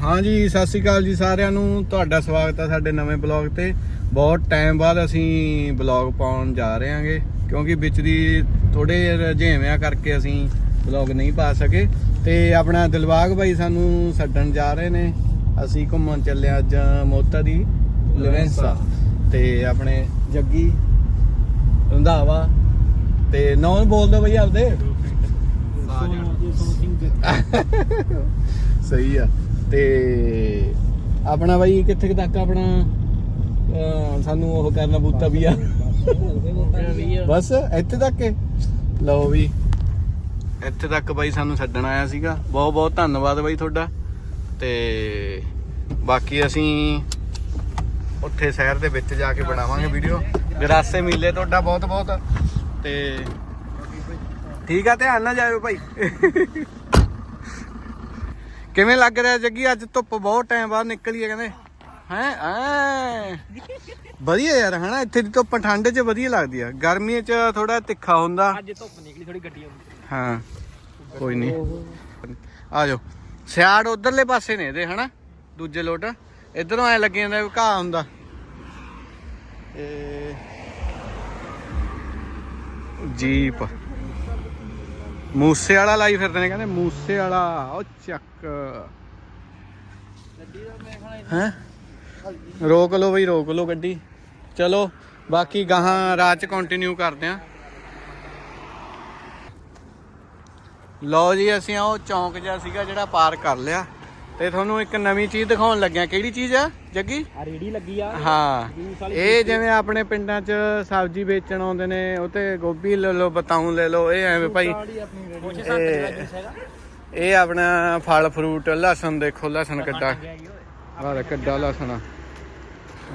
ਹਾਂਜੀ ਸਤਿ ਸ਼੍ਰੀ ਅਕਾਲ ਜੀ ਸਾਰਿਆਂ ਨੂੰ। ਤੁਹਾਡਾ ਸਵਾਗਤ ਹੈ ਸਾਡੇ ਨਵੇਂ ਬਲੌਗ ਤੇ। ਬਹੁਤ ਟਾਈਮ ਬਾਅਦ ਅਸੀਂ ਬਲੌਗ ਪਾਉਣ ਜਾ ਰਹੇ ਹਾਂਗੇ ਕਿਉਂਕਿ ਵਿੱਚ ਦੀ ਥੋੜੇ ਰੁਝੇਵਿਆਂ ਕਰਕੇ ਅਸੀਂ ਬਲੌਗ ਨਹੀਂ ਪਾ ਸਕੇ। ਤੇ ਆਪਣਾ ਦਿਲਬਾਗ ਭਾਈ ਸਾਨੂੰ ਛੱਡਣ ਜਾ ਰਹੇ ਨੇ। ਅਸੀਂ ਘੁੰਮਣ ਚੱਲੇ ਅੱਜ ਮੋਤਾ ਦੀ ਲਵੈਂਸਾ। ਤੇ ਆਪਣੇ ਜੱਗੀ ਰੰਧਾਵਾ ਤੇ ਨੌਨ ਬੋਲ ਦੋ ਬਈ ਆਪਦੇ ਸਹੀ ਆ। ਤੇ ਆਪਣਾ ਬਾਈ ਕਿੱਥੇ ਕੁ ਤੱਕ ਆਪਣਾ ਅਹ, ਸਾਨੂੰ ਉਹ ਕਰਨਾ ਬੂਤਾ ਵੀ ਆ? ਬਸ ਇੱਥੇ ਤੱਕ ਹੀ? ਲਓ ਵੀ ਇੱਥੇ ਤੱਕ ਬਾਈ ਸਾਨੂੰ ਛੱਡਣ ਆਇਆ ਸੀਗਾ। ਬਹੁਤ ਬਹੁਤ ਧੰਨਵਾਦ ਬਾਈ ਤੁਹਾਡਾ। ਤੇ ਬਾਕੀ ਅਸੀਂ ਉੱਥੇ ਸ਼ਹਿਰ ਦੇ ਵਿੱਚ ਜਾ ਕੇ ਬਣਾਵਾਂਗੇ ਵੀਡੀਓ। ਗਰਾਸੇ ਮਿਲੇ ਤੁਹਾਡਾ ਬਹੁਤ ਬਹੁਤ। ਤੇ ਠੀਕ ਆ ਧਿਆਨ ਨਾਲ ਜਾਇਓ ਭਾਈ। ਕਿਵੇਂ ਲੱਗ ਰਿਹਾ ਜੱਗੀ? ਅੱਜ ਧੁੱਪ ਬਹੁਤ ਟਾਈਮ ਬਾਅਦ ਨਿਕਲੀ ਹੈ ਕਹਿੰਦੇ। ਹੈ? ਐ ਵਧੀਆ ਯਾਰ ਹਨਾ? ਇੱਥੇ ਦੀ ਧੁੱਪ ਠੰਡ 'ਚ ਵਧੀਆ ਲੱਗਦੀ ਆ। ਗਰਮੀ 'ਚ ਥੋੜਾ ਤਿੱਖਾ ਹੁੰਦਾ। ਅੱਜ ਧੁੱਪ ਨਿਕਲੀ ਥੋੜੀ ਗੱਡੀ ਹਾਂ ਕੋਈ ਨਹੀਂ ਆ ਜਾਓ। ਸਿਆੜ ਉਧਰਲੇ ਪਾਸੇ ਨੇ ਇਹਦੇ ਹਨਾ? ਦੂਜੇ ਲੋਟ। ਇਧਰੋਂ ਐ ਲੱਗੇ ਜਾਂਦਾ ਘਾਹ ਹੁੰਦਾ। ਜੀਪ। ਮੂਸੇ ਵਾਲਾ ਲਾਈ ਫਿਰਦੇ ਨੇ ਕਹਿੰਦੇ ਮੂਸੇ ਵਾਲਾ, ਉਹ ਚੱਕ। ਹੈ? ਰੋਕ ਲਓ ਬਈ, ਰੋਕ ਲਓ ਗੱਡੀ। ਚਲੋ, ਬਾਕੀ ਗਾਹਾਂ ਰਾਤ ਚ ਕੰਟੀਨਿਊ ਕਰਦੇ ਆਂ। ਲਓ ਜੀ, ਅਸੀਂ ਉਹ ਚੌਂਕ ਜਿਹਾ ਸੀਗਾ ਜਿਹੜਾ ਪਾਰ ਕਰ ਲਿਆ। ਤੇ ਤੁਹਾਨੂੰ ਇੱਕ ਨਵੀਂ ਚੀਜ਼ ਦਿਖਾਉਣ ਲੱਗਿਆ। ਕਿਹੜੀ ਚੀਜ਼ ਆ ਜੱਗੀ? ਆ ਰੇੜੀ ਲੱਗੀ ਆ। ਹਾਂ। ਇਹ ਜਿਵੇਂ ਆਪਣੇ ਪਿੰਡਾਂ 'ਚ ਸਬਜ਼ੀ ਵੇਚਣ ਆਉਂਦੇ ਨੇ ਉਹ ਤੇ ਗੋਭੀ ਲੈ ਲਓ ਬਤਾਉ ਲੈ ਲਓ ਇਹ ਐਵੇਂ ਭਾਈ। ਇਹ- ਆਪਣਾ ਫਲ ਫਰੂਟ ਲਸਣ ਦੇਖੋ ਲਸਣ ਕੱਡਾ। ਆਹ ਕੱਡਾ ਲਸਣ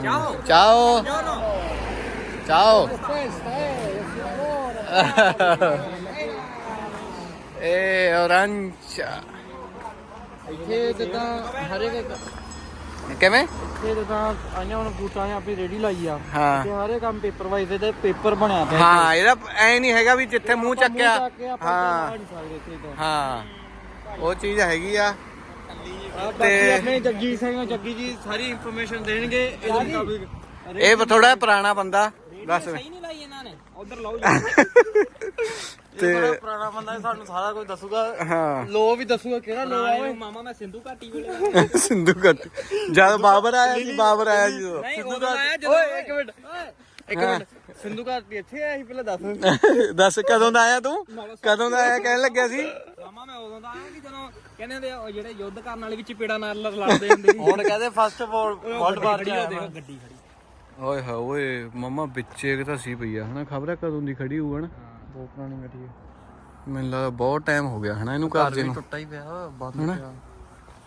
ਚਾਓ। ਚਾਓ। ਚਾਓ। ਇਹ ਔਰੰਜਾ। ਇੱਥੇ ਜਿੱਦਾਂ ਹਰੇਕ ਕਿਵੇਂ? ਇੱਥੇ ਜਿੱਦਾਂ ਆਈਆਂ ਹੁਣ ਬੂਟਾਂ ਆ ਆਪਣੀ ਰੇੜੀ ਲਾਈ ਆ। ਹਾਂ। ਤੇ ਹਰੇ ਕੰਮ ਪੇਪਰ ਵਾਈਜ਼ ਤੇ ਪੇਪਰ ਬਣਿਆ ਪਿਆ ਹਾਂ ਇਹਦਾ ਐ ਨਹੀਂ ਹੈਗਾ ਵੀ ਜਿੱਥੇ ਮੂੰਹ ਚੱਕਿਆ। ਹਾਂ। ਹਾਂ ਨਹੀਂ ਸਕਦੇ ਇੱਥੇ ਤੋਂ ਹਾਂ। ਉਹ ਚੀਜ਼ ਹੈਗੀ ਆ। ਬਾਕੀ ਤੇ- ਆਪਣੇ ਜੱਗੀ ਸਿੰਘ ਜੱਗੀ ਜੀ ਸਾਰੀ ਇਨਫੋਰਮੇਸ਼ਨ ਦੇਣਗੇ ਇਹਦੇ ਮੁਤਾਬਿਕ। ਇਹ ਥੋੜਾ ਪੁਰਾਣਾ ਬੰਦਾ। ਦੱਸ ਸਹੀ ਨਹੀਂ ਲਾਈ ਇਹਨਾਂ ਨੇ। ਉਧਰ ਲਾਓ ਜੀ। ਤੇ- ਪੁਰਾਣਾ ਬੰਦਾ ਹੈ, ਸਾਨੂੰ ਸਾਰਾ ਕੁਝ ਦੱਸੂਗਾ। ਹਾਂ। ਲੋ ਵੀ ਦੱਸੂਗਾ ਕਿਹੜਾ ਲੋ ਆ ਓਏ। ਮਾਮਾ ਮੈਂ ਸਿੰਧੂ ਘਾਟੀ ਵੇਲੇ ਸਿੰਧੂ ਘੱਟ। ਜਦ ਬਾਬਰ ਆਇਆ ਸੀ ਬਾਬਰ ਆਇਆ ਸੀ ਉਦੋਂ। ਨਹੀਂ ਉਦੋਂ ਆਇਆ ਜਦੋਂ ਓਏ ਇੱਕ ਮਿੰਟ। ਇੱਕ ਮਿੰਟ। ਸਿੰਧੂ ਘਾਟੀ ਇੱਥੇ ਆਇਆ ਸੀ ਪਹਿਲਾਂ ਦੱਸ। ਦੱਸ ਕਦੋਂ ਦਾ ਆਇਆ ਤੂੰ? ਕਦੋਂ ਦਾ ਆਇਆ ਕਹਿਣ ਲੱਗਿਆ ਸੀ? ਮਾਮਾ ਮੈਂ ਉਦੋਂ ਦਾ ਆਇਆ ਕਿ ਜਦੋਂ ਕਹਿੰਦੇ ਹੁੰਦੇ ਆ ਉਹ ਜਿਹੜੇ ਯੁੱਧ ਕਰਨ ਵਾਲੇ ਵਿੱਚ ਪੇੜਾ ਨਾਲ ਲੜਦੇ ਹੁੰਦੇ ਸੀ। ਹੁਣ ਕਹਿੰਦੇ ਫਸਟ ਵਰਲਡ ਵਾਰ ਚ ਆਇਆ ਗੱਡੀ ਖੜੀ। ਓਏ ਹੋਏ ਓਏ ਮਮਾ ਵਿੱਚੇ ਤਾਂ ਸੀ ਪਈ ਆ ਹਨਾ? ਖਬਰ ਕਦੋਂ ਦੀ ਖੜੀ ਹੋਊ ਹਨਾ? ਬਹੁਤ ਪੁਰਾਣੀ ਗੱਡੀ ਹੈ ਮੈਨੂੰ ਲੱਗਦਾ ਬਹੁਤ ਟਾਈਮ ਹੋ ਗਿਆ ਹਨਾ ਇਹਨੂੰ ਘਰ ਨੂੰ? ਟੁੱਟਾ ਹੀ ਪਿਆ ਬੰਦ ਹਨਾ?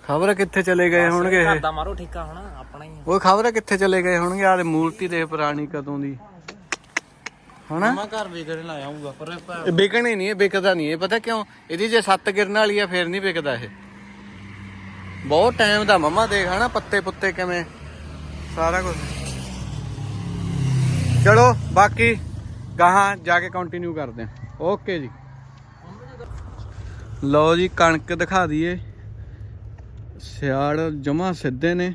ਖਬਰ ਕਿੱਥੇ ਚਲੇ ਗਏ ਹੋਣਗੇ ਇਹ? ਦਾ ਮਾਰੋ ਠੇਕਾ ਹੁਣ ਆਪਣਾ ਹੀ ਉਹ ਖਬਰ ਕਿੱਥੇ ਚਲੇ ਗਏ ਹੋਣਗੇ? ਆਹ ਮੂਰਤੀ ਦੇਖ ਪੁਰਾਣੀ ਕਦੋਂ ਦੀ। ਹਨਾ? ਮੈਂ ਘਰ ਵੇਚਣ ਲਾਇਆ ਆਉਂਗਾ ਪਰ ਇਹ ਵਿਕਣੇ ਨਹੀਂ ਇਹ ਵਿਕਦਾ ਨਹੀਂ। ਇਹ ਪਤਾ ਕਿਉਂ? ਇਹਦੀ ਜੇ ਸੱਤ ਗਿਰਨ ਵਾਲੀ ਆ ਫੇਰ ਨਹੀਂ ਵਿਕਦਾ ਇਹ। ਬਹੁਤ ਟਾਈਮ ਦਾ ਮਮਾ ਦੇਖ ਹਨਾ? ਪੱਤੇ ਪੁੱਤੇ ਕਿਵੇਂ? ਸਾਰਾ ਕੁਝ ਚਲੋ ਬਾਕੀ ਗਾਹਾਂ ਜਾ ਕੇ ਕੰਟੀਨਿਊ ਕਰਦੇ ਹਾਂ। ਓਕੇ ਜੀ। ਲਓ ਜੀ ਕਣਕ ਦਿਖਾ ਦਈਏ। ਸਿਆੜ ਜਮਾ ਸਿੱਧੇ ਨੇ।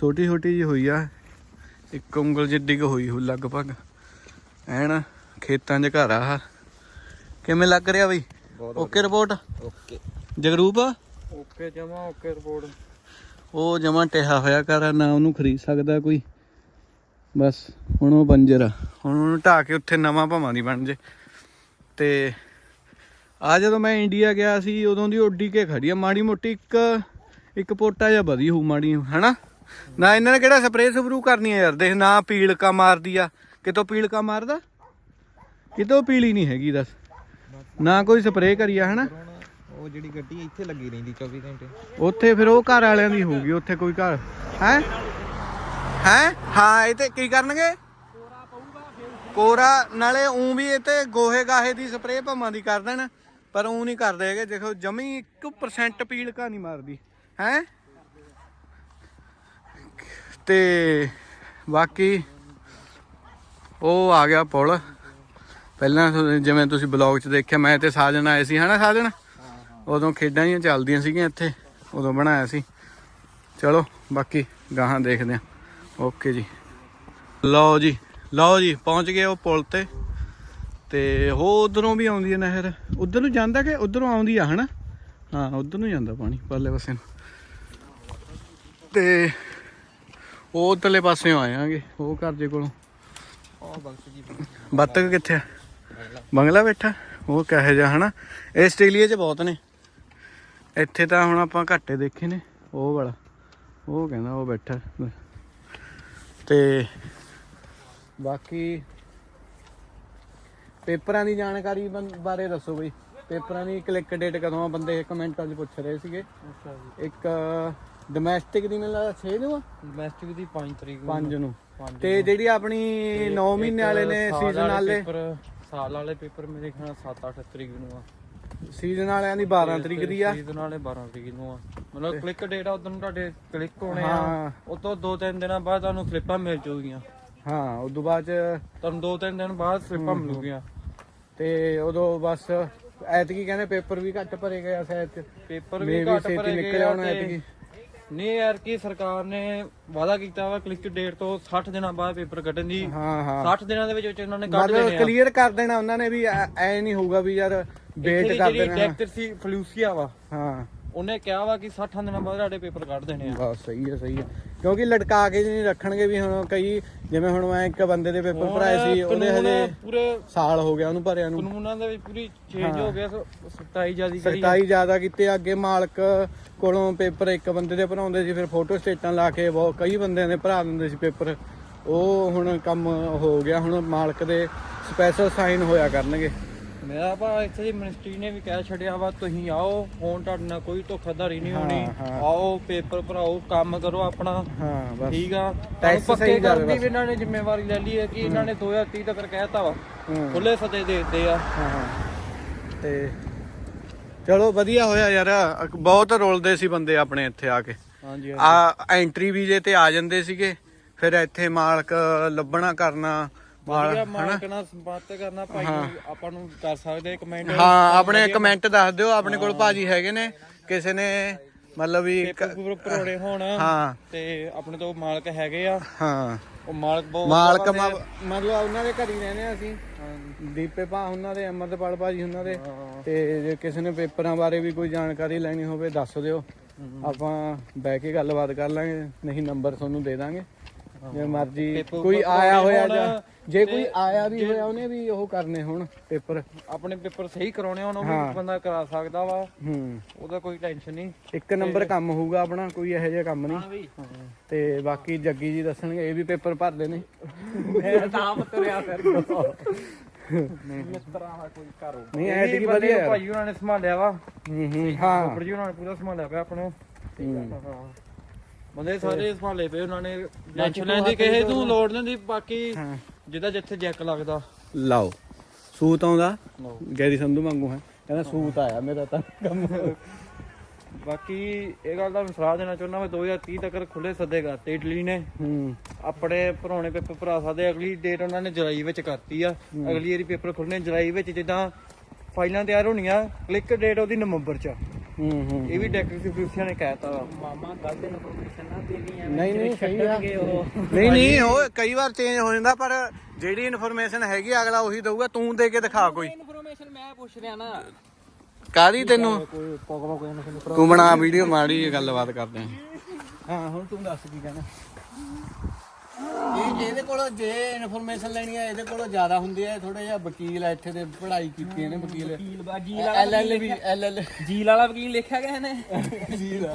ਛੋਟੀ ਛੋਟੀ ਜੀ ਹੋਈ ਆ। ਇੱਕ ਉਂਗਲ ਜਿੱਡੀ ਕੁ ਹੋਈ ਹੋ ਲਗਭਗ। ਐਨ ਖੇਤਾਂ 'ਚ ਘਰ ਆ। ਕਿਵੇਂ ਲੱਗ ਰਿਹਾ ਬਈ? Okay report okay Jagroop? Okay ਜਮਾ ਓਕੇ ਰਿਪੋਰਟ ਉਹ ਜਮਾ ਟਿਹਾ ਹੋਇਆ ਕਰ ਨਾ ਉਹਨੂੰ ਖਰੀਦ ਸਕਦਾ ਕੋਈ। ਬਸ ਹੁਣ ਉਹ ਬੰਜਰ ਆ ਹੁਣ ਉਹਨੂੰ ਢਾ ਕੇ ਉੱਥੇ ਨਵਾਂ ਭਵਾਂ ਦੀ ਬਣ ਜੇ। ਤੇ ਆ ਜਦੋਂ ਮੈਂ ਇੰਡੀਆ ਗਿਆ ਸੀ ਉਦੋਂ ਦੀ ਉੱਡੀ ਕੇ ਖੜੀ ਆ। ਮਾੜੀ ਮੋਟੀ ਇੱਕ ਇੱਕ ਪੋਟਾ ਜਾਂ ਵਧੀ ਹੋਊ ਮਾੜੀ ਹਨਾ? ਨਾ ਇਹਨਾਂ ਨੇ ਕਿਹੜਾ ਸਪਰੇਅ ਸਪਰੂ ਕਰਨੀ ਆ ਯਾਰ? ਦੇਖ ਨਾ ਪੀਲਕਾ ਮਾਰਦੀ ਆ। ਕਿਤੋਂ ਪੀਲਕਾ ਮਾਰਦਾ? ਕਿਤੋਂ ਪੀਲੀ ਨਹੀਂ ਹੈਗੀ ਦੱਸ। ਨਾ ਕੋਈ ਸਪਰੇਅ ਕਰੀ ਆ ਹਨਾ? ਉਹ ਜਿਹੜੀ ਗੱਡੀ ਇੱਥੇ ਲੱਗੀ ਰਹਿੰਦੀ 24 ਘੰਟੇ। ਉੱਥੇ ਫਿਰ ਉਹ ਘਰ ਵਾਲਿਆਂ ਦੀ ਹੋਊਗੀ ਉੱਥੇ ਕੋਈ ਘਰ। ਹੈ? ਹੈ? ਹਾਂ, ਇਹ ਤੇ ਕੀ ਕਰਨਗੇ? ਕੋਰਾ ਨਾਲੇ ਉਂ ਵੀ ਇਹ ਤੇ ਗੋਹੇ ਗਾਹੇ ਦੀ ਸਪਰੇਅ ਭਾਵਾਂ ਦੀ ਕਰ ਦੇਣ, ਪਰ ਉਂ ਨਹੀਂ ਕਰਦੇ ਹੈਗੇ, ਦੇਖੋ, ਜਮੀ 1% ਪੀਲ ਕਾ ਨਹੀਂ ਮਾਰਦੀ, ਹੈ? ਤੇ ਬਾਕੀ ਉਹ ਆ ਗਿਆ ਪੁਲ। ਪਹਿਲਾਂ ਜਿਵੇਂ ਤੁਸੀਂ ਬਲੌਗ 'ਚ ਦੇਖਿਆ, ਮੈਂ ਤੇ ਸਾਜਣ ਆਏ ਸੀ, ਹਨਾ ਸਾਜਣ ਉਦੋਂ ਖੇਡਾਂ ਹੀ ਚੱਲਦੀਆਂ ਸੀਗੀਆਂ ਇੱਥੇ, ਉਦੋਂ ਬਣਾਇਆ ਸੀ। ਚਲੋ, ਬਾਕੀ ਗਾਹਾਂ ਦੇਖਦੇ ਆ। ਓਕੇ ਜੀ। ਲਓ ਜੀ ਲਓ ਜੀ, ਪਹੁੰਚ ਗਏ ਉਹ ਪੁਲ ਤੇ। ਤੇ ਉਹ ਉਧਰੋਂ ਵੀ ਆਉਂਦੀ ਹੈ ਨਹਿਰ। ਉਧਰ ਨੂੰ ਜਾਂਦਾ ਕਿ ਉਧਰੋਂ ਆਉਂਦੀ ਆ, ਹਨਾ? ਹਾਂ, ਉਧਰ ਨੂੰ ਜਾਂਦਾ ਪਾਣੀ, ਪਰਲੇ ਪਾਸੇ ਨੂੰ। ਤੇ ਉਹ ਉਧਰਲੇ ਪਾਸੇ ਆਏਾਂਗੇ ਉਹ ਘਰ ਦੇ ਕੋਲੋਂ। ਉਹ ਬਖਸ਼ ਜੀ ਬੱਤਕ ਕਿੱਥੇ ਆ? ਬੰਗਲਾ ਬੈਠਾ? ਉਹ ਕਹੇ ਜਾ ਹਨਾ? ਇਹ ਆਸਟ੍ਰੇਲੀਆ 'ਚ ਬਹੁਤ ਨੇ। ਇੱਥੇ ਤਾਂ ਹੁਣ ਆਪਾਂ ਘਾਟੇ ਦੇਖੇ ਨੇ, ਉਹ ਵਾਲਾ। ਉਹ ਕਹਿੰਦਾ ਉਹ ਬੈਠਾ। ਤੇ ਬਾਕੀ ਪੇਪਰਾਂ ਦੀ ਜਾਣਕਾਰੀ ਬਾਰੇ ਦੱਸੋ ਬਈ। ਪੇਪਰਾਂ ਦੀ ਕਲਿੱਕ ਡੇਟ ਕਦੋਂ ਆ? ਬੰਦੇ ਕਮੈਂਟਾਂ 'ਚ ਪੁੱਛ ਰਹੇ ਸੀਗੇ। ਅੱਛਾ ਜੀ। ਇੱਕ ਡੋਮੈਸਟਿਕ ਦੀ ਮੈਨੂੰ ਲੱਗਦਾ 6 ਨੂੰ ਆ? ਡੋਮੈਸਟਿਕ ਦੀ 5 ਤਰੀਕ 5 ਨੂੰ। ਤੇ ਜਿਹੜੀ ਆਪਣੀ 9 ਮਹੀਨੇ ਵਾਲੇ ਨੇ ਸੀਜ਼ਨ ਵਾਲੇ ਪੇਪਰ ਸਾਲ ਵਾਲੇ ਪੇਪਰ ਮੇਰੇ ਖਿਆਲ 7-8 ਤਰੀਕ ਨੂੰ ਆ। ਸੀਜ਼ਨ ਵਾਲਿਆਂ ਦੀ 12 ਤਰੀਕ ਦੀ ਆ। ਸੀਜ਼ਨ ਵਾਲੇ 12 ਤਰੀਕ ਨੂੰ ਆ। ਮਤਲਬ ਕਲਿੱਕ ਡੇਟ ਆ ਉਦੋਂ ਤੁਹਾਡੇ ਕਲਿੱਕ ਹੋਣੇ ਆ। ਹਾਂ। ਉਹ ਤੋਂ 2-3 ਦਿਨਾਂ ਬਾਅਦ ਤੁਹਾਨੂੰ ਸਲਿੱਪਾਂ ਮਿਲ ਜੂਗੀਆਂ ਹਾਂ ਉਦੋਂ ਬਾਅਦ ਚ ਤੁਹਾਨੂੰ 2-3 ਦਿਨ ਬਾਅਦ ਸਲਿੱਪਾਂ ਮਿਲੂਗੀਆਂ। ਤੇ ਉਦੋਂ ਬਸ ਐਤਕੀ ਕਹਿੰਦੇ ਪੇਪਰ ਵੀ ਘੱਟ ਭਰੇ ਗਏ ਆ ਸ਼ਾਇਦ। ਚ ਪੇਪਰ ਵੀ ਘੱਟ ਛੇਤੀ ਭਰੇ ਨਿਕਲ ਗਏ ਆ ਆਉਣਾ ਤੇ ਐਤਕੀ। ਨਹੀਂ ਯਾਰ ਕੀ ਸਰਕਾਰ ਨੇ ਵਾਅਦਾ ਕੀਤਾ ਵਾ ਕਲਿੱਕ ਡੇਟ ਤੋਂ 60 ਦਿਨਾਂ ਬਾਅਦ ਪੇਪਰ ਕੱਢਣ ਦੀ। ਹਾਂ ਹਾਂ। 60 ਦਿਨਾਂ ਦੇ ਵਿੱਚ ਵਿੱਚ ਉਹਨਾਂ ਨੇ ਕੱਢ ਮਤਲਬ ਦੇਣੇ ਆ। ਕਲੀਅਰ ਕਰ ਦੇਣਾ ਉਹਨਾਂ ਨੇ ਵੀ ਐ ਐ ਨਹੀਂ ਹੋਊਗਾ ਵੀ ਯਾਰ ਵੇਟ ਇੱਥੇ ਕਰ ਜਿਹੜੀ ਦੇਣਾ ਡਾਇਰੈਕਟਰ ਸੀ ਫਲੂਸੀਆ ਵਾ। ਹਾਂ। ਉਹਨੇ ਕਿਹਾ ਵਾ ਕਿ 60 ਦਿਨਾਂ ਬਾਅਦ ਸਾਡੇ ਪੇਪਰ ਕੱਢ ਦੇਣੇ ਆ। ਬਸ ਸਹੀ ਹੈ ਸਹੀ ਹੈ ਕਿਉਂਕਿ ਲਟਕਾ ਕੇ ਨਹੀਂ ਰੱਖਣਗੇ ਵੀ ਹੁਣ ਕਈ ਜਿਵੇਂ ਹੁਣ ਮੈਂ ਇੱਕ ਬੰਦੇ ਦੇ ਪੇਪਰ ਭਰਾਏ ਸੀ ਉਹਦੇ ਹਜੇ ਪੂਰੇ ਸਾਲ ਹੋ ਗਿਆ ਉਹਨੂੰ ਭਰਿਆ ਨੂੰ। ਕਾਨੂੰਨਾਂ ਦੇ ਵਿੱਚ ਪੂਰੀ ਚੇਂਜ ਹੋ। ਗਿਆ ਸਤਾਈ ਜਿਆਦੀ ਕਰੀ ਸਖਤਾਈ ਜ਼ਿਆਦਾ ਕੀਤੀ ਅੱਗੇ ਮਾਲਕ ਕੋਲੋਂ ਪੇਪਰ ਇੱਕ ਬੰਦੇ ਦੇ ਭਰਾਉਂਦੇ ਸੀ ਫਿਰ ਫੋਟੋ ਸਟੇਟਾਂ ਲਾ ਕੇ ਬਹੁਤ ਕਈ ਬੰਦਿਆਂ ਦੇ ਭਰਾ ਦਿੰਦੇ ਸੀ ਪੇਪਰ ਉਹ ਹੁਣ ਕੰਮ ਹੋ ਗਿਆ ਹੁਣ ਮਾਲਕ ਦੇ ਸਪੈਸ਼ਲ ਸਾਈਨ ਹੋਇਆ ਕਰਨਗੇ। ਮੇਰਾ ਭਾ ਇੱਥੇ ਦੀ ਮਿਨਿਸਟਰੀ ਨੇ ਵੀ ਕਹਿ ਛੱਡਿਆ ਵਾ ਤੁਸੀਂ ਆਓ ਹੁਣ ਤੁਹਾਡੇ ਨਾਲ ਕੋਈ ਧੋਖਾਧੜੀ ਨਹੀਂ ਹੋਣੀ। ਆਓ ਪੇਪਰ ਭਰਾਓ ਕੰਮ ਕਰੋ ਆਪਣਾ। ਹਾਂ ਬਸ। ਠੀਕ ਆ? ਟੈਕਸ ਤੁਹਾਨੂੰ ਸਹੀ ਪੱਕੇ ਜਾਵੇ ਕਰਨ ਦੀ ਬਸ। ਵੀ ਇਹਨਾਂ ਨੇ ਜ਼ਿੰਮੇਵਾਰੀ ਲੈ ਲਈ ਹੈ ਕਿ ਇਹਨਾਂ ਨੇ 2030 ਤੱਕ ਕਹਿਤਾ ਵਾ। ਹੂੰ। ਖੁੱਲੇ ਸਦੇ ਦੇ ਦਿੱਤੇ ਆ। ਹਾਂ ਤੇ ਚਲੋ ਵਧੀਆ ਹੋਇਆ ਯਾਰ ਬਹੁਤ ਰੋਲਦੇ ਸੀ ਬੰਦੇ ਆਪਣੇ ਇੱਥੇ ਆ ਕੇ। ਹਾਂਜੀ ਆ ਐਂਟਰੀ ਵੀਜ਼ੇ ਤੇ ਆ ਜਾਂਦੇ ਸੀਗੇ ਫਿਰ ਇੱਥੇ ਮਾਲਕ ਲੱਭਣਾ ਕਰਨਾ ਮਾਲ ਵਧੀਆ ਮਾਲਕ ਨਾਲ ਸੰਪਰਕ ਕਰਨਾ ਭਾਈ ਆਪਾਂ ਨੂੰ ਕਰ ਸਕਦੇ ਕਮੈਂਟ ਹਾਂ ਆਪਣੇ ਕਮੈਂਟ ਦੱਸ ਦਿਓ ਆਪਣੇ ਕੋਲ ਭਾਜੀ ਹੈਗੇ ਨੇ ਕਿਸੇ ਨੇ ਮਤਲਬ ਵੀ ਕ- ਪੇਪਰ ਪਰੋੜੇ ਹੋਣ ਹਾਂ। ਤੇ ਆਪਣੇ ਤੋਂ ਮਾਲਕ ਹੈਗੇ ਆ। ਹਾਂ। ਉਹ ਮਾਲਕ ਬਹੁਤ ਮਾਲਕ ਮ- ਮਤਲਬ ਉਹਨਾਂ ਦੇ ਘਰ ਹੀ ਰਹਿੰਦੇ ਆ ਅਸੀਂ। ਦੀਪੇ ਭਾ ਉਹਨਾਂ ਦੇ ਅਮਰਪਾਲ ਭਾਜੀ ਉਹਨਾਂ ਦੇ। ਤੇ ਜੇ ਕਿਸੇ ਨੇ ਪੇਪਰਾਂ ਬਾਰੇ ਵੀ ਕੋਈ ਜਾਣਕਾਰੀ ਲੈਣੀ ਹੋਵੇ ਦੱਸ ਦਿਓ। ਆਪਾਂ ਬਹਿ ਕੇ ਗੱਲਬਾਤ ਕਰ ਲਾਂਗੇ ਨਹੀਂ ਨੰਬਰ ਤੁਹਾਨੂੰ ਦੇ ਦਾਂਗੇ। ਜੇ ਮਰਜ਼ੀ ਕੋਈ ਆਇਆ ਹੋਇਆ ਜਾਂ ਜੇ ਕੋਈ ਆਇਆ ਵੀ ਹੋਇਆ ਉਹਨੇ ਵੀ ਉਹ ਕਰਨੇ ਹੁਣ ਪੇਪਰ ਆਪਣੇ ਪੇਪਰ ਸਹੀ ਕਰਾਉਣੇ ਹੋਣ ਉਹ ਵੀ। ਬੰਦਾ ਕਰਾ ਸਕਦਾ ਵਾ ਹੂੰ ਉਹਦਾ ਕੋਈ ਟੈਨਸ਼ਨ ਨਹੀਂ ਇੱਕ ਨੰਬਰ ਕੰਮ ਹੋਊਗਾ ਆਪਣਾ ਕੋਈ ਇਹੋ ਜਿਹਾ ਕੰਮ ਨਹੀਂ ਤੇ ਬਾਕੀ ਜੱਗੀ ਜੀ ਦੱਸਣਗੇ ਇਹ ਵੀ ਪੇਪਰ ਭਰਦੇ ਨੇ ਮੈਂ ਤਾਂ ਤੁਰਿਆ ਫਿਰ ਮਿੱਤਰਾਂ ਕੋਈ ਕਰੋ ਨਹੀਂ ਐ ਤੇ ਵਧੀਆ ਭਾਈ ਉਹਨਾਂ ਨੇ ਸੰਭਾਲਿਆ ਵਾ ਹੂੰ ਹੂੰ ਹਾਂ ਜੀ ਉਹਨਾਂ ਨੇ ਪੂਰਾ ਸੰਭਾਲਿਆ ਪਿਆ ਆਪਣੇ ਹੂੰ। ਹਾਂ। ਬੰਦੇ ਸਾਰੇ ਸੰਭਾਲੇ ਪਏ ਉਹਨਾਂ ਨੇ ਟੈਨਸ਼ਨ ਲੈਣ ਦੀ ਕਿਸੇ ਨੂੰ ਲੋੜ ਨਹੀਂ ਹੁੰਦੀ ਬਾਕੀ ਹਾਂ। ਜਿਹਦਾ ਜਿੱਥੇ ਜੈਕ ਲੱਗਦਾ। ਲਾਓ। ਸੂਤ ਆਉਂਦਾ? ਲਓ। ਗੈਰੀ ਸੰਧੂ ਵਾਂਗੂ ਹੈ। ਕਹਿੰਦਾ ਸੂਤ ਆਇਆ ਮੇਰਾ ਤਾਂ ਕੰਮ। ਬਾਕੀ ਇਹ ਗੱਲ ਦਾ ਸਲਾਹ ਦੇਣਾ ਚਾਹੁੰਦਾ ਮੈਂ 2030 ਤੱਕ ਖੁੱਲੇ ਸੱਦੇ ਕਰਤੇ ਇਟਲੀ ਨੇ। ਹੂੰ। ਆਪਣੇ ਭਰਾਉਣੇ ਪੇਪਰ ਭਰਾ ਸਕਦੇ ਅਗਲੀ ਡੇਟ ਉਹਨਾਂ ਨੇ ਜੁਲਾਈ ਵਿੱਚ ਕਰਤੀ ਆ। ਅਗਲੀ ਵਾਰੀ ਪੇਪਰ ਖੁੱਲਣੇ ਜੁਲਾਈ ਵਿੱਚ ਜਿੱਦਾਂ ਫਾਈਲਾਂ ਤਿਆਰ ਹੋਣੀਆਂ ਕਲਿੱਕ ਡੇਟ ਉਹਦੀ ਨਵੰਬਰ ਚ। ਆ। ਹੂੰ ਹੂੰ ਇਹ ਵੀ ਡੈਕਟਿਵ ਨੇ ਕਹਿਤਾ ਵਾ। ਮਾਮਾ ਗਲਤ ਇਨਫੋਰਮੇਸ਼ਨ ਨਾ ਦੇਣੀ ਨਹੀਂ ਨਹੀਂ ਸਹੀ ਆ। ਉਹ। ਨਹੀਂ ਨਹੀਂ ਉਹ ਕਈ ਵਾਰ ਚੇਂਜ ਹੋ ਜਾਂਦਾ ਪਰ ਜਿਹੜੀ ਇਨਫੋਰਮੇਸ਼ਨ ਹੈਗੀ ਅਗਲਾ ਉਹੀ ਦਊਗਾ ਤੂੰ ਦੇ ਕੇ ਦਿਖਾ ਕੋਈ। ਇਨਫੋਰਮੇਸ਼ਨ ਮੈਂ ਪੁੱਛ ਰਿਹਾ ਨਾ। ਕਾਦੀ ਤੈਨੂੰ? ਕੋਈ ਕੋਕਵਾ ਕੋਈ ਨਾ ਤੂੰ ਬਣਾ ਵੀਡੀਓ ਮਾੜੀ ਗੱਲਬਾਤ ਕਰਦੇ ਆਂ। ਹਾਂ ਹੁਣ ਤੂੰ ਦੱਸ ਕੀ ਕਹਿਣਾ। ਇਹ ਇਹਦੇ ਕੋਲ ਜੇ ਇਨਫੋਰਮੇਸ਼ਨ ਲੈਣੀ ਹੈ ਇਹਦੇ ਕੋਲ ਜ਼ਿਆਦਾ ਹੁੰਦੀ ਹੈ ਥੋੜਾ ਜਿਹਾ ਵਕੀਲ ਹੈ ਇੱਥੇ ਦੇ ਪੜ੍ਹਾਈ ਕੀਤੀ ਇਹਨੇ ਵਕੀਲ। ਵਕੀਲ L L B L L ਜੀਲ ਵਾਲਾ ਵਕੀਲ ਲਿਖਿਆ ਗਿਆ ਇਹਨੇ।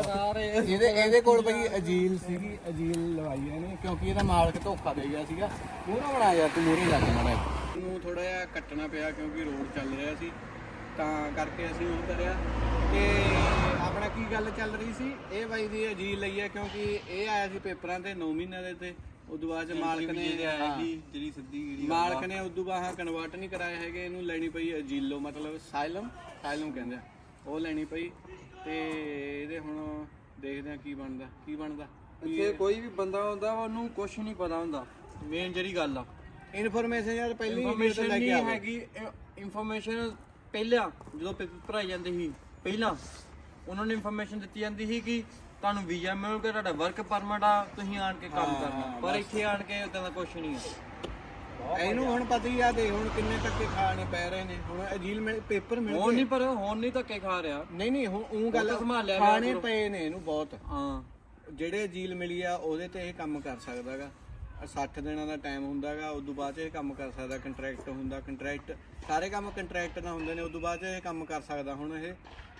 ਸਾਰੇ ਇਹਦੇ ਇਹਦੇ ਕੋਲ ਬਈ ਅਜੀਲ ਸੀਗੀ ਅਜੀਲ ਲਵਾਈ ਇਹਨੇ ਕਿਉਂਕਿ ਇਹਦਾ ਮਾਲਕ ਧੋਖਾ ਦੇ ਗਿਆ ਸੀਗਾ। ਮੂਹਰੋਂ ਬਣਾ ਯਾਰ ਤੂੰ ਮੂਹਰੇ ਲੱਗ ਮਾੜਾ। ਨੂੰ ਥੋੜਾ ਜਿਹਾ ਕੱਟਣਾ ਪਿਆ ਕਿਉਂਕਿ ਰੋਡ ਚੱਲ ਰਿਹਾ ਸੀ ਤਾਂ ਕਰਕੇ ਅਸੀਂ ਉਹ ਕਰਿਆ। ਤੇ ਆਪਣਾ ਕੀ ਗੱਲ ਚੱਲ ਰਹੀ ਸੀ? ਇਹ ਬਾਈ ਦੀ ਅਜੀਲ ਲਈ ਹੈ ਕਿਉਂਕਿ ਇਹ ਆਇਆ ਸੀ ਪੇਪਰਾਂ ਤੇ 9 ਮਹੀਨਿਆਂ ਦੇ ਤੇ ਉਦੋਂ ਬਾਅਦ 'ਚ ਮਾਲਕ ਨੇ ਹਾਂ, ਜਿਹੜੀ ਸਿੱਧੀ ਮਾਲਕ ਨੇ ਉਦੋਂ ਬਾਅਦ ਕਨਵਰਟ ਨਹੀਂ ਕਰਾਇਆ ਹੈਗੇ ਇਹਨੂੰ ਲੈਣੀ ਪਈ ਅਜੀਲੋ ਮਤਲਬ ਸਾਇਲਮ ਸਾਇਲਮ ਕਹਿੰਦੇ ਆ। ਉਹ ਲੈਣੀ ਪਈ ਤੇ ਇਹਦੇ ਹੁਣ ਦੇਖਦੇ ਆ ਕੀ ਬਣਦਾ ਕੀ ਬਣਦਾ। ਇੱਥੇ ਕੋਈ ਵੀ ਬੰਦਾ ਹੁੰਦਾ ਉਹਨੂੰ ਕੁਝ ਨਹੀਂ ਪਤਾ ਹੁੰਦਾ। ਮੇਨ ਜਿਹੜੀ ਗੱਲ ਆ ਇਨਫੋਰਮੇਸ਼ਨ ਯਾਰ ਪਹਿਲੀ ਇਨਫੋਰਮੇਸ਼ਨ ਲੈ ਕੇ ਨਹੀਂ ਹੈਗੀ ਇਨਫੋਰਮੇਸ਼ਨ ਪਹਿਲਾਂ ਜਦੋਂ ਪੇਪਰ ਭਰਾਈ ਜਾਂਦੇ ਸੀ ਪਹਿਲਾਂ ਉਹਨਾਂ ਨੇ ਇਨਫੋਰਮੇਸ਼ਨ ਦਿੱਤੀ ਜਾਂਦੀ ਸੀ ਕਿ ਤੁਹਾਨੂੰ ਵੀਜ਼ਾ ਮਿਲੂਗਾ ਤੁਹਾਡਾ ਵਰਕ ਪਰਮਿਟ ਆ ਤੁਸੀਂ ਆਣ ਕੇ ਕੰਮ ਕਰਨਾ। ਪਰ ਇੱਥੇ ਆਣ ਕੇ ਉਦਾਂ ਦਾ ਕੁਝ ਨਹੀਂ ਆ। ਇਹਨੂੰ ਹੁਣ ਪਤਾ ਹੀ ਆ ਦੇ ਹੁਣ ਕਿੰਨੇ ਧੱਕੇ ਖਾਣੇ ਪੈ ਰਹੇ ਨੇ। ਹੁਣ ਅਜੀਲ ਮਿਲ ਪੇਪਰ ਮਿਲ ਹੁਣ ਨਹੀਂ ਪਰ ਹੁਣ ਨਹੀਂ ਧੱਕੇ ਖਾ ਰਿਹਾ। ਨਹੀਂ ਨਹੀਂ ਹੁਣ ਉਹ ਗੱਲ ਤਾਂ ਸੰਭਾਲ ਲਿਆ ਖਾਣੇ ਪਏ ਨੇ ਇਹਨੂੰ ਬਹੁਤ। ਹਾਂ। ਜਿਹੜੇ ਅਜੀਲ ਮਿਲੀ ਆ ਉਹਦੇ ਤੇ ਇਹ ਕੰਮ ਕਰ ਸਕਦਾਗਾ 60 ਦਿਨਾਂ ਦਾ ਟਾਈਮ ਹੁੰਦਾਗਾ ਉਸ ਤੋਂ ਬਾਅਦ 'ਚ ਇਹ ਕੰਮ ਕਰ ਸਕਦਾ ਕੰਟਰੈਕਟ ਹੁੰਦਾ। ਕੰਟਰੈਕਟ ਸਾਰੇ ਕੰਮ ਕੰਟਰੈਕਟ ਨਾਲ ਹੁੰਦੇ ਨੇ ਉਸ ਤੋਂ ਬਾਅਦ ਇਹ ਕੰਮ ਕਰ ਸਕਦਾ ਹੁਣ ਇਹ।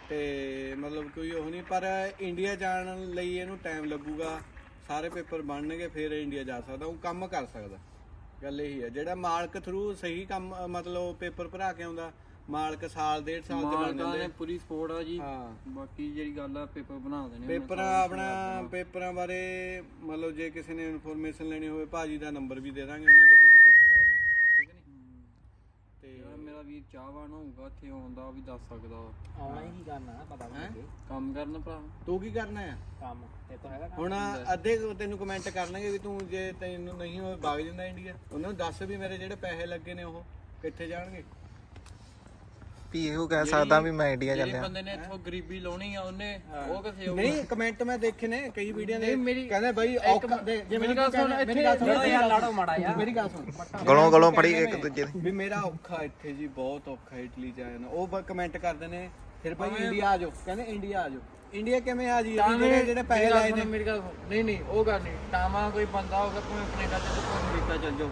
ਤੇ ਮਤਲਬ ਕੋਈ ਉਹ ਨਹੀਂ ਪਰ ਇੰਡੀਆ ਜਾਣ ਲਈ ਇਹਨੂੰ ਟਾਈਮ ਲੱਗੂਗਾ। ਸਾਰੇ ਪੇਪਰ ਬਣਨਗੇ ਫਿਰ ਇੰਡੀਆ ਜਾ ਸਕਦਾ ਉਹ ਕੰਮ ਕਰ ਸਕਦਾ। ਗੱਲ ਇਹੀ ਹੈ ਜਿਹੜਾ ਮਾਲਕ ਥਰੂ ਸਹੀ ਕੰਮ ਮਤਲਬ ਪੇਪਰ ਭਰਾ ਕੇ ਆਉਂਦਾ ਮਾਲਕ ਸਾਲ ਡੇਢ ਸਾਲ ਚ ਬਣ ਮਾਲਕਾਂ ਜਾਂਦੇ। ਨੇ ਪੂਰੀ ਸਪੋਰਟ ਆ ਜੀ। ਹਾਂ। ਬਾਕੀ ਜਿਹੜੀ ਗੱਲ ਆ ਪੇਪਰ ਬਣਾ ਦੇਣੇ ਪੇਪਰਾਂ ਆਪਣਾ ਪੇਪਰਾਂ ਬਾਰੇ ਮਤਲਬ ਜੇ ਕਿਸੇ ਨੇ ਇਨਫੋਰਮੇਸ਼ਨ ਲੈਣੀ ਹੋਵੇ ਭਾਜੀ ਦਾ ਨੰਬਰ ਵੀ ਦੇ ਦਾਂਗੇ ਉਹਨਾਂ ਤੁਸੀਂ ਪੁੱਛ ਸਕਦੇ ਹੋ ਠੀਕ ਹੈ ਨਹੀਂ ਤੇ ਜਿਹੜਾ ਮੇਰਾ ਵੀਰ ਚਾਹਵਾਨ ਹੋਊਗਾ ਇੱਥੇ ਆਉਂਦਾ ਉਹ ਵੀ ਦੱਸ ਸਕਦਾ ਵਾ। ਆਉਣਾ ਹੀ ਕੀ ਕਰਨਾ ਪਤਾ ਹੈਂ? ਲੱਗੇ। ਕੰਮ ਕਰਨ ਭਰਾ। ਤੂੰ ਕੀ ਕਰਨਾ ਹੈ ਕੰਮ ਤੇ ਤਾਂ ਹੈਗਾ ਹੁਣ ਅੱਧੇ ਕੁ ਤੈਨੂੰ ਕਮੈਂਟ ਕਰਨਗੇ ਵੀ ਤੂੰ ਜੇ ਤੈਨੂੰ ਨਹੀਂ ਹੋਵੇ ਵਗ ਜਾਂਦਾ ਇੰਡੀਆ ਉਹਨਾਂ ਨੂੰ ਦੱਸ ਵੀ ਮੇਰੇ ਜਿਹੜੇ ਪੈਸੇ ਲੱਗੇ ਨੇ ਉਹ ਕਿੱਥੇ ਜਾਣਗੇ? ਵੀ ਇਹੋ ਕਹਿ ਸਕਦਾ ਵੀ ਮੈਂ ਇੰਡੀਆ ਜਿਹੜੇ ਬੰਦੇ ਨੇ ਇੱਥੋਂ ਗਰੀਬੀ ਲਾਉਣੀ ਆ ਉਹਨੇ ਉਹ ਕਿਥੇ ਨਹੀਂ ਕਮੈਂਟ ਮੈਂ ਦੇਖੇ ਨੇ ਕਈ ਵੀਡੀਓ ਦੇ ਕਹਿੰਦੇ ਬਾਈ ਔਖਾ ਦੇ- ਜੇ ਮੇਰੀ ਗੱਲ ਸੁਣ, ਮੇਰੀ ਗੱਲ ਸੁਣ ਇੱਥੇ ਯਾਰ ਲਾੜੋ ਮਾੜਾ ਯਾਰ। ਮੇਰੀ ਗੱਲ ਸੁਣ ਗਲੋਂ ਗਲੋਂ ਪੜੀ ਇੱਕ ਦੂਜੇ ਦੇ। ਵੀ ਮੇਰਾ ਔਖਾ ਇੱਥੇ ਜੀ ਬਹੁਤ ਔਖਾ ਇਟਲੀ ਨਾ। ਉਹ ਕਮੈਂਟ ਕਰਦੇ ਨੇ ਫਿਰ ਭਾਈ ਇੰਡੀਆ ਆ ਜਾਓ ਕਹਿੰਦੇ ਇੰਡੀਆ ਆ ਜਾਓ। ਇੰਡੀਆ ਕਿਵੇਂ ਆ ਜੀ? ਜਿਹੜੇ ਜਿਹੜੇ ਪੈਸੇ ਲਾਏ ਨੇ। ਮੇਰੀ ਗੱਲ ਸੁਣ। ਨਹੀਂ ਨਹੀਂ ਉਹ ਗੱਲ ਨਹੀਂ। ਟਾਮਾ ਕੋਈ ਬੰਦਾ ਹੋਗਾ ਭਾਵੇਂ ਕੈਨੇਡਾ ਚੱਲ ਜਾਓ ਭਾਵੇਂ ਅਮਰੀਕਾ ਚੱਲ ਜਾਓ।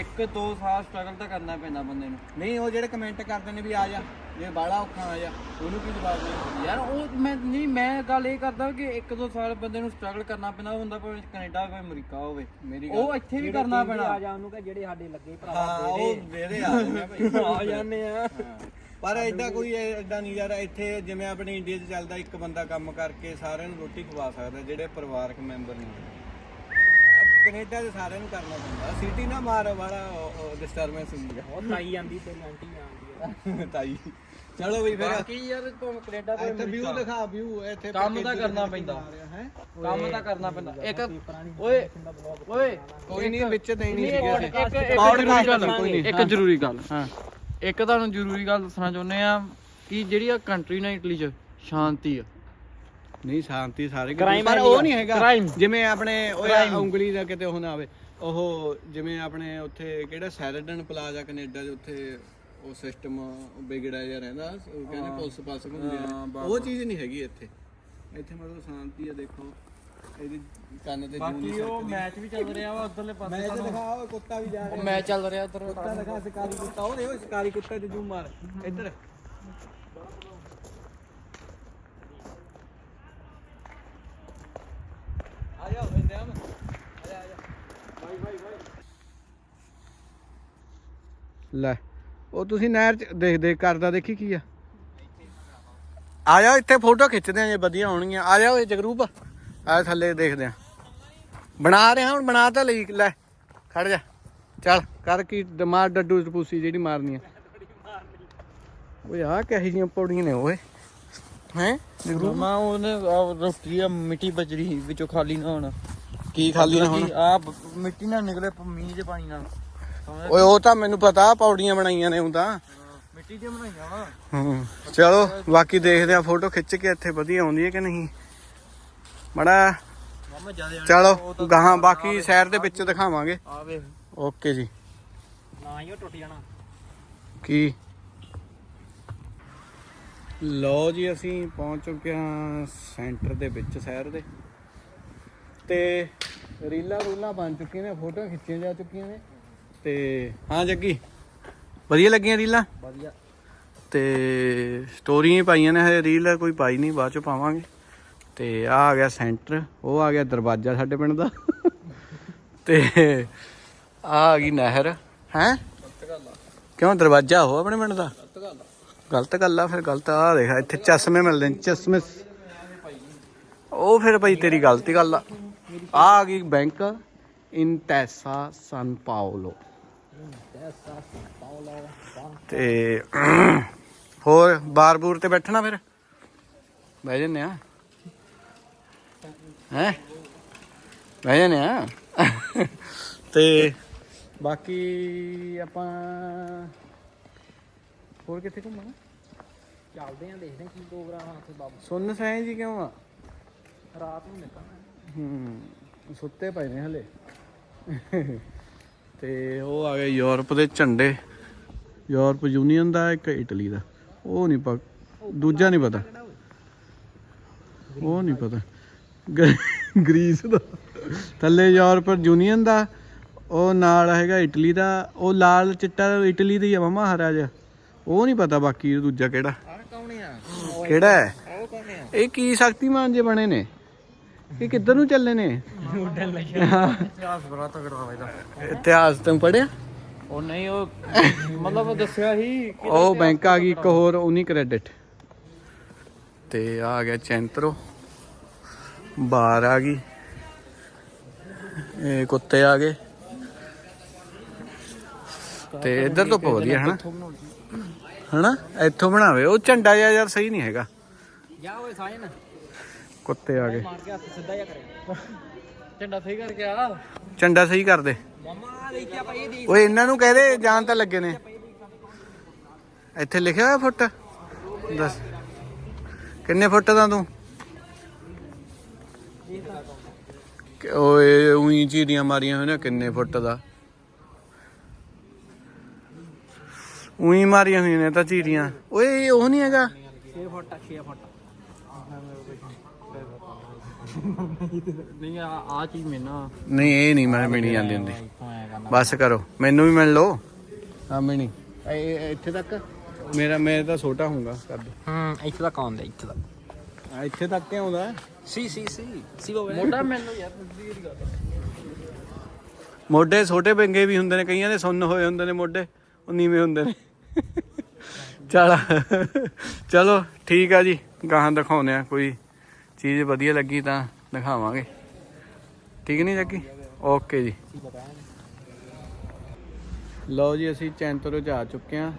ਇੱਕ ਦੋ ਸਾਲ ਸਟਰਗਲ ਤਾਂ ਕਰਨਾ ਪੈਂਦਾ ਬੰਦੇ ਨੂੰ। ਨਹੀਂ ਉਹ ਜਿਹੜੇ ਕਮੈਂਟ ਕਰਦੇ ਨੇ ਵੀ ਆ ਜਾ ਜੇ ਬਾਲਾ ਔਖਾ ਆ ਜਾ ਉਹਨੂੰ ਕੀ ਜਵਾਬ ਦੇ ਯਾਰ ਉਹ ਮੈਂ ਨਹੀਂ ਮੈਂ ਗੱਲ ਇਹ ਕਰਦਾ ਕਿ ਇੱਕ ਦੋ ਸਾਲ ਬੰਦੇ ਨੂੰ ਸਟਰਗਲ ਕਰਨਾ ਪੈਂਦਾ ਉਹ ਹੁੰਦਾ ਭਾਵੇਂ ਕੈਨੇਡਾ ਹੋਵੇ ਅਮਰੀਕਾ ਹੋਵੇ। ਮੇਰੀ ਉਹ ਇੱਥੇ ਵੀ ਕਰਨਾ ਪੈਣਾ ਆ ਜਾ ਉਹਨੂੰ ਕਿ ਜਿਹੜੇ ਸਾਡੇ ਲੱਗੇ ਭਰਾ ਹਾਂ ਉਹ ਦੇ ਦੇ ਆ ਜਾਂਦੇ ਆ ਭਾਈ। ਆ ਜਾਂਦੇ ਆ। ਹਾਂ। ਪਰ ਐਡਾ ਕੋਈ ਐਡਾ ਨਹੀਂ ਯਾਰ ਇੱਥੇ ਜਿਵੇਂ ਆਪਣੇ ਇੰਡੀਆ 'ਚ ਚੱਲਦਾ ਇੱਕ ਬੰਦਾ ਕੰਮ ਕਰਕੇ ਸਾਰਿਆਂ ਨੂੰ ਰੋਟੀ ਖਵਾ ਸਕਦਾ ਜਿਹੜੇ ਪਰਿਵਾਰਕ ਮੈਂਬਰ ਨੇ। ਕੈਨੇਡਾ 'ਚ ਸਾਰਿਆਂ ਨੂੰ ਕਰਨਾ ਪੈਂਦਾ। ਸਿਟੀ ਨਾ ਮਾਰ ਵਾਲਾ ਡਿਸਟਰਬੈਂਸ ਹੁੰਦੀ ਆ। ਉਹ ਤਾਈ ਆਂਦੀ ਤੇ ਆਂਟੀ ਆਂਦੀ ਆ। ਤਾਈ। ਚਲੋ ਵੀ ਫਿਰ ਬਾਕੀ ਯਾਰ ਭਾਵੇਂ ਕੈਨੇਡਾ ਭਾਵੇਂ ਇੱਥੇ ਵਿਊ ਦਿਖਾ ਵਿਊ ਇੱਥੇ ਕੰਮ ਤਾਂ ਕਰਨਾ ਪੈਂਦਾ। ਹੈ? ਕੰਮ ਤਾਂ ਕਰਨਾ ਪੈਂਦਾ। ਇੱਕ ਓਏ। ਓਏ। ਕੋਈ ਨਹੀਂ ਵਿੱਚ ਇੱਕ ਜ਼ਰੂਰੀ ਗੱਲ ਕੋਈ ਨਹੀਂ। ਇੱਕ ਜ਼ਰੂਰੀ ਗੱਲ ਹਾਂ। ਇੱਕ ਤੁਹਾਨੂੰ ਜ਼ਰੂਰੀ ਗੱਲ ਦੱਸਣਾ ਚਾਹੁੰਦੇ ਆ ਕਿ ਜਿਹੜੀ ਆ ਕੰਟਰੀ ਨਾ ਇਟਲੀ ਚ ਸ਼ਾਂਤੀ ਆ। ਨਹੀਂ ਸ਼ਾਂਤੀ ਸਾਰੇ Crime ਪਰ ਉਹ ਨਹੀਂ ਨਹੀਂ ਹੈਗਾ। Crime। ਜਿਵੇਂ ਆਪਣੇ ਉਹ ਉਂਗਲੀ ਦਾ ਕਿਤੇ ਉਹ ਨਾ ਆਵੇ। ਉਹ ਜਿਵੇਂ ਆਪਣੇ ਉੱਥੇ ਕਿਹੜਾ ਸੈਰਡਨ ਪਲਾਜ਼ਾ ਕੈਨੇਡਾ ਦੇ ਉੱਥੇ ਉਹ ਸਿਸਟਮ ਵਿਗੜਿਆ ਜਿਹਾ ਰਹਿੰਦਾ ਉਹ ਕਹਿੰਦੇ ਪੁਲਿਸ ਪਾਸ ਘੁੰਮਦੇ ਹਾਂ, ਆ ਉਹ ਚੀਜ਼ ਨਹੀਂ ਹੈਗੀ ਇੱਥੇ। ਇੱਥੇ ਮਤਲਬ ਸ਼ਾਂਤੀ ਆ ਦੇਖੋ। ਇਹਦੀ ਕੰਨ ਤੇ ਜੂੰ ਨਹੀਂ ਬਾਕੀ ਉਹ ਮੈਚ ਵੀ ਚੱਲ ਰਿਹਾ ਵਾ ਉਧਰਲੇ ਪਾਸੇ ਮੈਂ ਤੇ ਦਿਖਾ ਉਹ ਕੁੱਤਾ ਵੀ ਜਾ ਰਿਹਾ। ਮੈਚ ਚੱਲ ਰਿਹਾ ਉਧਰ। ਕੁੱਤਾ ਦਿਖਾ ਸ਼ਿਕਾਰੀ ਕੁੱਤਾ। ਉਹ ਦੇਖੋ ਸ਼ਿਕਾਰੀ ਕੁੱਤਾ ਤੇ ਜੂੰ ਮਾਰ। ਇੱਧਰ। ਆ ਜਾ ਬੰਦੇ ਆ ਜਾ ਆ ਜਾ। ਬਾਈ ਬਾਈ ਬਾਈ ਲੈ ਉਹ ਤੁਸੀਂ ਨਹਿਰ ਚ ਦੇਖ ਦੇਖ ਕਰਦਾ ਦੇਖੀ ਕੀ ਆ? ਆ ਜਾਓ ਇੱਥੇ ਫੋਟੋ ਖਿੱਚਦੇ ਆ ਜੇ ਵਧੀਆ ਹੋਣਗੀਆਂ। ਆ ਜਾਓ ਇਹ ਜਗਰੂਪ। ਆ ਥੱਲੇ ਦੇਖਦੇ ਆ। ਬਣਾ ਰਿਹਾ ਹੁਣ ਬਣਾ ਤਾਂ ਲਈ। ਲੈ ਖੜ ਜਾ। ਚੱਲ ਕਰ ਕੀ ਮਾਰ ਡੱਡੂ ਟਪੂਸੀ ਜਿਹੜੀ ਮਾਰਨੀ ਆ। ਓਏ ਆ ਕਹੇ ਜੀਆਂ ਪੌੜੀਆਂ ਨੇ ਓਏ। ਹੈ? ਮਾ ਉਹਨੇ ਰੋਟੀ ਆ ਮਿੱਟੀ ਬਜਰੀ ਵਿੱਚੋਂ ਖਾਲੀ ਨਾ ਹੋਣਾ। ਕੀ ਖਾਲੀ ਨਾ ਹੁਣ? ਆ ਮਿੱਟੀ ਨਾਲ ਨਿਕਲੇ ਮੀਂਹ ਦੇ ਪਾਣੀ ਨਾਲ। ਓਏ ਉਹ ਤਾਂ ਮੈਨੂੰ ਪਤਾ ਪੌੜੀਆਂ ਬਣਾਈਆਂ ਨੇ ਤਾਂ। ਮਿੱਟੀ ਦੀਆਂ ਬਣਾਈਆਂ ਵਾ। ਹੂੰ ਚਲੋ ਬਾਕੀ ਦੇਖਦੇ ਆ ਫੋਟੋ ਖਿੱਚ ਕੇ ਇੱਥੇ ਵਧੀਆ ਆਉਂਦੀ ਹੈ ਕਿ ਨਹੀਂ। ਮੜਾ। ਚਲੋ ਗਾਹਾਂ ਬਾਕੀ ਸ਼ਹਿਰ ਦੇ ਵਿੱਚ ਦਿਖਾਵਾਂਗੇ। ਆ ਵੇ ਓਕੇ ਜੀ। ਨਾ ਹੀ ਉਹ ਟੁੱਟ ਜਾਣਾ। ਕੀ? ਲੋ ਜੀ ਅਸੀਂ ਪਹੁੰਚ ਚੁੱਕੇ ਹਾਂ ਸੈਂਟਰ ਦੇ ਵਿੱਚ ਸ਼ਹਿਰ ਦੇ। ਤੇ ਰੀਲਾਂ ਰੂਲਾਂ ਬਣ ਚੁੱਕੀਆਂ ਨੇ ਫੋਟੋਆਂ ਖਿੱਚੀਆਂ ਜਾ ਚੁੱਕੀਆਂ ਨੇ। ਤੇ ਹਾਂ ਜੱਗੀ ਵਧੀਆ ਲੱਗੀਆਂ ਰੀਲਾਂ? ਵਧੀਆ। ਤੇ ਸਟੋਰੀਆਂ ਪਾਈਆਂ ਨੇ ਹਜੇ ਰੀਲ ਕੋਈ ਪਾਈ ਨਹੀਂ ਬਾਅਦ ਚ ਪਾਵਾਂਗੇ। ਤੇ ਆ ਆ ਗਿਆ ਸੈਂਟਰ, ਉਹ ਆ ਗਿਆ ਦਰਵਾਜ਼ਾ ਸਾਡੇ ਪਿੰਡ ਦਾ। ਤੇ ਆ ਆ ਗਈ ਨਹਿਰ, ਹੈ? ਕਿਉਂ ਦਰਵਾਜ਼ਾ ਉਹ ਆਪਣੇ ਪਿੰਡ ਦਾ? ਗਲਤ ਗੱਲ ਆ, ਫਿਰ ਗਲਤ ਆ ਦੇਖ, ਇੱਥੇ ਚਸ਼ਮੇ ਮਿਲਦੇ ਨੇ, ਚਸ਼ਮੇ ਉਹ ਫਿਰ ਭਾਈ ਤੇਰੀ ਗਲਤੀ ਗੱਲ ਆ। ਆ ਆ ਗਈ ਬੈਂਕ ਇਨ ਟੈਸਾ ਸਨ ਪਾਉਲੋ ਤੇ ਹੋਰ ਬਾਰ ਬੂਰ ਤੇ ਬੈਠਣਾ ਫਿਰ? ਬਹਿ ਜੰਨੇ ਆ। ਹੈ? ਬਹਿ ਜੰਨੇ ਆ। ਤੇ ਬਾਕੀ ਆਪਾਂ ਹੋਰ ਕਿੱਥੇ ਘੁੰਮਣਾ? ਚੱਲਦੇ ਆਂ ਦੇਖਦੇ ਆਂ ਕੀ ਪ੍ਰੋਗਰਾਮ ਆ ਉੱਥੇ ਬਾਬੂ। ਸੁੰਨ ਸਹਿ ਜੀ ਕਿਉਂ ਆ? ਰਾਤ ਨੂੰ ਨਿਕਲਣਾ ਹੂੰ। ਸੁੱਤੇ ਪਏ ਨੇ ਹਲੇ। ਤੇ ਉਹ ਆ ਗਏ ਯੂਰਪ ਦੇ ਝੰਡੇ। ਯੂਰਪ ਯੂਨੀਅਨ ਦਾ ਇੱਕ ਇਟਲੀ ਦਾ। ਉਹ ਨਹੀਂ ਪਾ ਦੂਜਾ ਨਹੀਂ ਪਤਾ। ਉਹ ਨਹੀਂ ਪਤਾ। ਗ- ਗ੍ਰੀਸ ਦਾ। ਥੱਲੇ ਯੂਰਪ ਯੂਨੀਅਨ ਦਾ ਉਹ ਨਾਲ ਹੈਗਾ ਇਟਲੀ ਦਾ ਉਹ ਲਾਲ ਚਿੱਟਾ ਇਟਲੀ ਦਾ ਹੀ ਆ ਮਮਾ ਹਰਾ ਜਿਹਾ ਉਹ ਨਹੀਂ ਪਤਾ ਬਾਕੀ ਦੂਜਾ ਕਿਹੜਾ। ਆ ਕੌਣ ਆ? ਕਿਹੜਾ ਹੈ? ਉਹ ਕੌਣ ਆ? ਇਹ ਕੀ ਸ਼ਕਤੀਮਾਨ ਜੇ ਬਣੇ ਨੇ? ਇਹ ਕਿੱਧਰ ਨੂੰ ਚੱਲੇ ਨੇ? ਇਤਿਹਾਸ ਬੜਾ ਤਗੜਾ ਇਤਿਹਾਸ ਪੜਿਆ ਉਹ ਨਹੀਂ ਉਹ ਮਤਲਬ ਦੱਸਿਆ ਸੀ ਉਹ ਬੈਂਕ ਆ ਗਈ ਇੱਕ ਹੋਰ ਉਨੀ ਕ੍ਰੈਡਿਟ ਤੇ ਆ ਗਿਆ ਚੈਂਤਰੋ। ਬਾਹਰ ਆ ਗਈ। ਇਹ ਕੁੱਤੇ ਆ ਗਏ। ਤੇ ਇੱਧਰ ਤੋਂ ਵਧੀਆ ਹਨਾ? ਹਨਾ? ਇੱਥੋਂ ਬਣਾਵੇ। ਉਹ ਝੰਡਾ ਜਿਹਾ ਯਾਰ ਸਹੀ ਨਹੀਂ ਹੈਗਾ। ਜਾ ਓਏ ਸਾਜਨ ਕੁੱਤੇ ਆ ਗਏ। ਮਾਰ ਕੇ ਹੱਥ ਸਿੱਧਾ ਜਿਹਾ ਕਰੇ। ਝੰਡਾ ਸਹੀ ਕਰਕੇ ਆ। ਝੰਡਾ ਸਹੀ ਕਰ ਦੇ ਓਏ ਇਹਨਾਂ ਨੂੰ ਕਹਦੇ ਜਾਣ ਤਾਂ ਲੱਗੇ ਨੇ। ਇੱਥੇ ਲਿਖਿਆ ਹੋਇਆ ਫੁੱਟ? ਦੱਸ। ਕਿੰਨੇ ਫੁੱਟ ਦਾ ਤੂੰ ਕਿ- ਓਏ ਉਹੀ ਚੀਰੀਆਂ ਮਾਰੀਆਂ ਹੋਈਆਂ ਨੇ ਕਿੰਨੇ ਫੁੱਟ ਦਾ। ਉਹੀ ਮਾਰੀਆਂ ਹੋਈਆਂ ਨੇ ਤਾਂ ਚੀਰੀਆਂ। ਓਏ ਉਹ ਨਹੀਂ ਹੈਗਾ। 6 ਫੁੱਟ 6 ਫੁੱਟ। ਨਹੀਂ ਆ ਆ ਚੀਜ਼ ਮੈਨਾਂ ਨਹੀਂ ਇਹ ਨਹੀਂ ਮੈਂ ਮਿਣੀ ਜਾਂਦੀ ਹੁੰਦੀ। ਬਸ ਕਰੋ ਮੈਨੂੰ ਵੀ ਮਿਲ ਲਓ। ਹਾਂ ਮਿਣੀ। ਇਹ ਇੱਥੇ ਤੱਕ? ਮੇਰਾ ਮੈਂ ਤਾਂ ਛੋਟਾ ਹੋਊਗਾ ਕਰ ਦੋ ਹੂੰ ਇੱਥੇ ਤੱਕ ਆਉਂਦਾ ਇੱਥੇ ਤੱਕ। ਆ ਇੱਥੇ ਤੱਕ ਕਿਉਂ ਆਉਂਦਾ? ਸੀ ਸੀ ਸੀ। ਸੀ ਬੋਲੇ ਮੋਢਾ ਮੈਨੂੰ ਯਾਰ ਜਿਹੀ ਗੱਲ ਮੋਢੇ ਛੋਟੇ ਬੰਗੇ ਵੀ ਹੁੰਦੇ ਨੇ ਕਈਆਂ ਦੇ ਸੁੰਨ ਹੋਏ ਹੁੰਦੇ ਨੇ ਮੋਢੇ ਉਹ ਨੀਵੇਂ ਹੁੰਦੇ ਨੇ। ਚਲ ਚਲੋ ਠੀਕ ਆ ਜੀ। ਗਾਹਾਂ ਦਿਖਾਉਨੇ ਆ ਕੋਈ ਚੀਜ਼ ਵਧੀਆ ਲੱਗੀ ਤਾਂ ਦਿਖਾਵਾਂਗੇ। ਠੀਕ ਨਹੀਂ ਲੱਗੀ ਓਕੇ ਜੀ। ਲਓ ਜੀ ਅਸੀਂ ਚੈਂਤਰੋ ਜਾ ਚੁੱਕੇ ਆ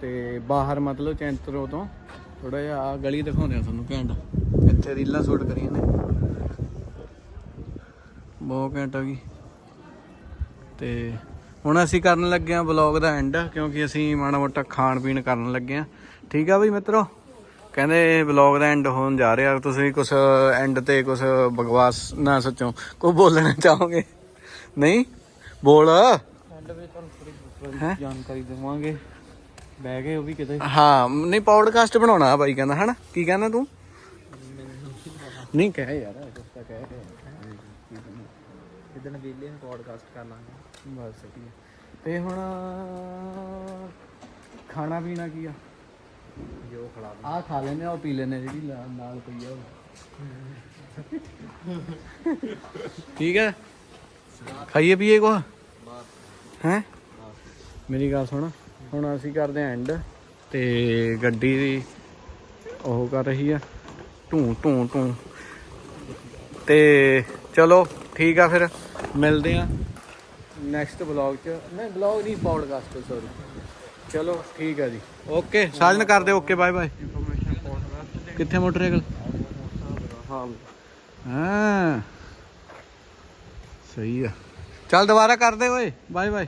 ਤੇ ਬਾਹਰ ਮਤਲਬ ਚੈਂਤਰੋ ਤੋਂ ਥੋੜਾ ਜਿਹਾ ਆ ਗਲੀ ਦਿਖਾਉਂਦੇ ਆ ਤੁਹਾਨੂੰ ਘੈਂਟ। ਇੱਥੇ ਰੀਲਾਂ ਸ਼ੂਟ ਕਰੀਆਂ ਨੇ। ਬਹੁਤ ਘੈਂਟ ਆ ਗਈ। ਤੇ ਹੁਣ ਅਸੀਂ ਕਰਨ ਲੱਗੇ ਆ ਵਲੌਗ ਦਾ ਐਂਡ ਕਿਉਂਕਿ ਅਸੀਂ ਮਾੜਾ ਮੋਟਾ ਖਾਣ ਪੀਣ ਕਰਨ ਲੱਗੇ ਆ ਠੀਕ ਆ ਬਈ ਮਿੱਤਰੋ? ਕਹਿੰਦੇ ਵਲੌਗ ਦਾ ਐਂਡ ਹੋਣ ਜਾ ਰਿਹਾ ਤੁਸੀਂ ਕੁਝ ਐਂਡ ਤੇ ਕੁਝ ਬਕਵਾਸ ਨਾ ਸੋਚੋ। ਕੋਈ ਬੋਲਣਾ ਚਾਹੋਗੇ? ਨਹੀਂ? ਬੋਲ। ਐਂਡ ਵਿੱਚ ਤੁਹਾਨੂੰ ਥੋੜੀ? ਜਾਣਕਾਰੀ ਦੇਵਾਂਗੇ। ਬਹਿ ਗਏ ਉਹ ਵੀ ਕਿਤੇ। ਹਾਂ ਨਹੀਂ ਪੌਡਕਾਸਟ ਬਣਾਉਣਾ ਬਾਈ ਕਹਿੰਦਾ ਹਨਾ? ਕੀ ਕਹਿੰਦਾ ਤੂੰ? ਨਹੀਂ ਕਹਿ ਯਾਰ ਕੁਛ ਤਾਂ ਕਹਿ। ਜਿੱਦਣ ਵੇਲੇ ਨੂੰ ਪੋਡਕਾਸਟ ਕਰ ਲਾਂਗੇ। ਬਸ ਸਹੀ ਹੈ। ਤੇ ਹੁਣ ਖਾਣਾ ਪੀਣਾ ਕੀ ਆ? ਜੋ ਖਿਲਾ ਆ ਖਾ ਲੈਨੇ ਆ ਉਹ ਪੀ ਲੈਨੇ ਜਿਹੜੀ ਲਾ- ਨਾਲ ਪਈ ਆ ਉਹ। ਠੀਕ ਹੈ? ਖਾਈਏ ਪੀਏ ਕੋ ਹੈ? ਮੇਰੀ ਗੱਲ ਸੁਣ। ਹੁਣ ਅਸੀਂ ਕਰਦੇ ਆਂ ਐਂਡ ਤੇ ਗੱਡੀ ਦੀ ਉਹ ਕਰ ਰਹੀ ਆ। ਟੂ ਟੂ ਟੂ ਤੇ ਚਲੋ, ਠੀਕ ਆ ਫਿਰ। ਮਿਲਦੇ ਆ ਨੈਕਸਟ ਵਲੌਗ ਚ। ਨਹੀਂ ਵਲੌਗ ਨਹੀਂ ਪੌਡਕਾਸਟ ਸੌਰੀ ਚਲੋ, ਠੀਕ ਆ ਜੀ। ਓਕੇ ਸਾਜਨ ਕਰਦੇ ਓਕੇ ਬਾਏ ਬਾਏ ਕਿੱਥੇ ਮੋਟਰਸਾਈਕਲ ਹਾਂ। ਹਾਂ। ਸਹੀ ਆ। ਚੱਲ ਦੁਬਾਰਾ ਕਰਦੇ ਓਏ। Bye bye